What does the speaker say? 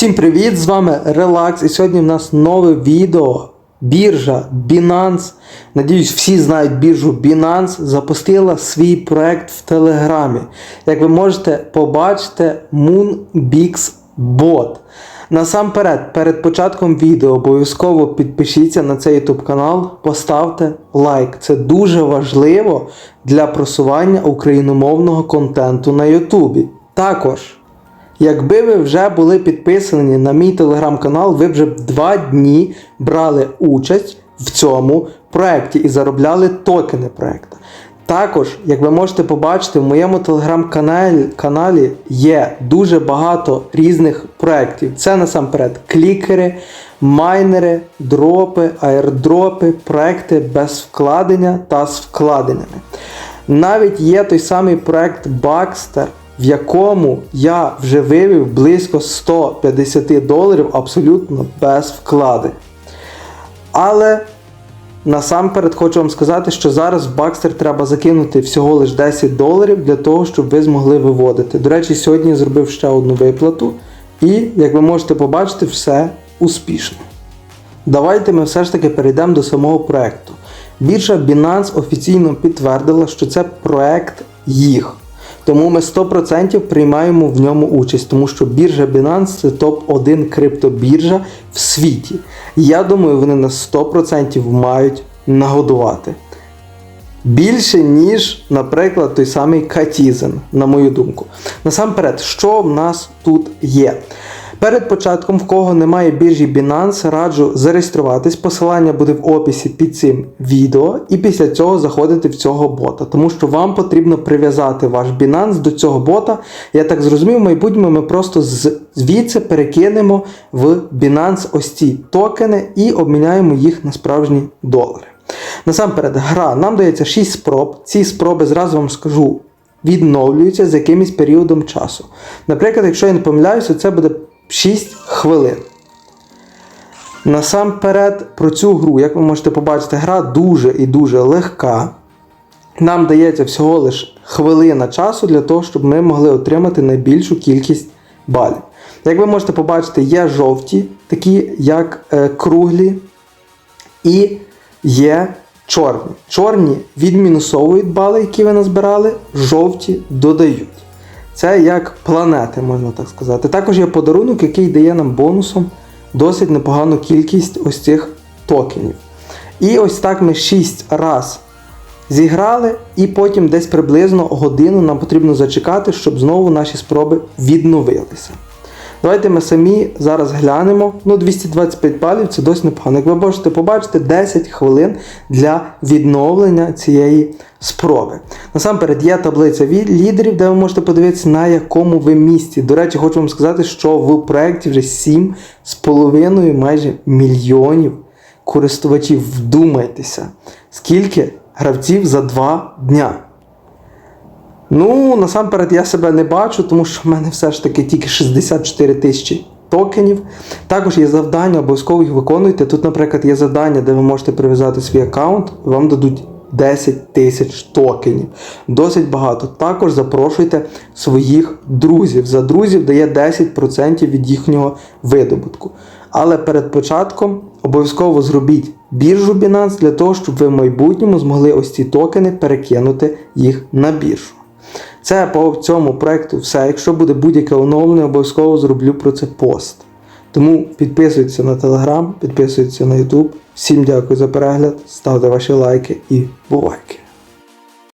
Всім привіт! З вами Relax і сьогодні в нас нове відео. Біржа Binance. Надіюсь, всі знають біржу Binance. Запустила свій проект в Телеграмі. Як ви можете побачити, Moonbix Bot. Насамперед, перед початком відео обов'язково підпишіться на цей YouTube канал, поставте лайк. Це дуже важливо для просування україномовного контенту на YouTube. Також. Якби ви вже були підписані на мій телеграм-канал, ви вже два дні брали участь в цьому проєкті і заробляли токени проєкту. Також, як ви можете побачити, в моєму телеграм-каналі каналі є дуже багато різних проєктів. Це насамперед клікери, майнери, дропи, аірдропи, проекти без вкладення та з вкладеннями. Навіть є той самий проект Baxter, в якому я вже вивів близько 150 доларів абсолютно без вкладень. Але насамперед хочу вам сказати, що зараз в Baxter треба закинути всього лише 10 доларів для того, щоб ви змогли виводити. До речі, сьогодні зробив ще одну виплату, і, як ви можете побачити, все успішно. Давайте ми все ж таки перейдемо до самого проекту. Біржа Binance офіційно підтвердила, що це проект їх. Тому ми 100% приймаємо в ньому участь, тому що біржа Binance це топ-1 криптобіржа в світі. Я думаю, вони на 100% мають нагодувати. Більше, ніж, наприклад, той самий Катізен, на мою думку. Насамперед, що в нас тут є? Перед початком, в кого немає біржі Binance, раджу зареєструватись. Посилання буде в описі під цим відео, і після цього заходити в цього бота. Тому що вам потрібно прив'язати ваш Binance до цього бота. Я так зрозумів, в майбутньому ми просто звідси перекинемо в Binance ось ці токени і обміняємо їх на справжні долари. Насамперед, гра нам дається 6 спроб. Ці спроби зразу вам скажу. Відновлюються з якимось періодом часу. Наприклад, якщо я не помиляюся, це буде 6 хвилин. Насамперед, про цю гру, як ви можете побачити, гра дуже і дуже легка. Нам дається всього лише хвилина часу для того, щоб ми могли отримати найбільшу кількість балів. Як ви можете побачити, є жовті, такі як е, круглі, і є чорні. Чорні відмінусовують бали, які ви назбирали, жовті додають. Це як планети, можна так сказати. Також є подарунок, який дає нам бонусом досить непогану кількість ось цих токенів. І ось так ми 6 раз зіграли, і потім десь приблизно годину нам потрібно зачекати, щоб знову наші спроби відновилися. Давайте ми самі зараз глянемо. Ну, 225 балів це досить непогано. Як ви можете побачити, 10 хвилин для відновлення цієї спроби. Насамперед є таблиця лідерів, де ви можете подивитися, на якому ви місці. До речі, хочу вам сказати, що в проєкті вже 7,5 майже мільйонів користувачів. Вдумайтеся, скільки гравців за 2 дня. Ну, насамперед, я себе не бачу, тому що в мене все ж таки тільки 64 тисячі токенів. Також є завдання, обов'язково їх виконуйте. Тут, наприклад, є завдання, де ви можете прив'язати свій аккаунт, вам дадуть 10 тисяч токенів. Досить багато. Також запрошуйте своїх друзів. За друзів дає 10% від їхнього видобутку. Але перед початком обов'язково зробіть біржу Binance для того, щоб ви в майбутньому змогли ось ці токени перекинути їх на біржу. Це по цьому проекту все. Якщо буде будь-яке оновлення, обов'язково зроблю про це пост. Тому підписуйтесь на телеграм, підписуйтесь на YouTube. Всім дякую за перегляд, ставте ваші лайки і бувайки!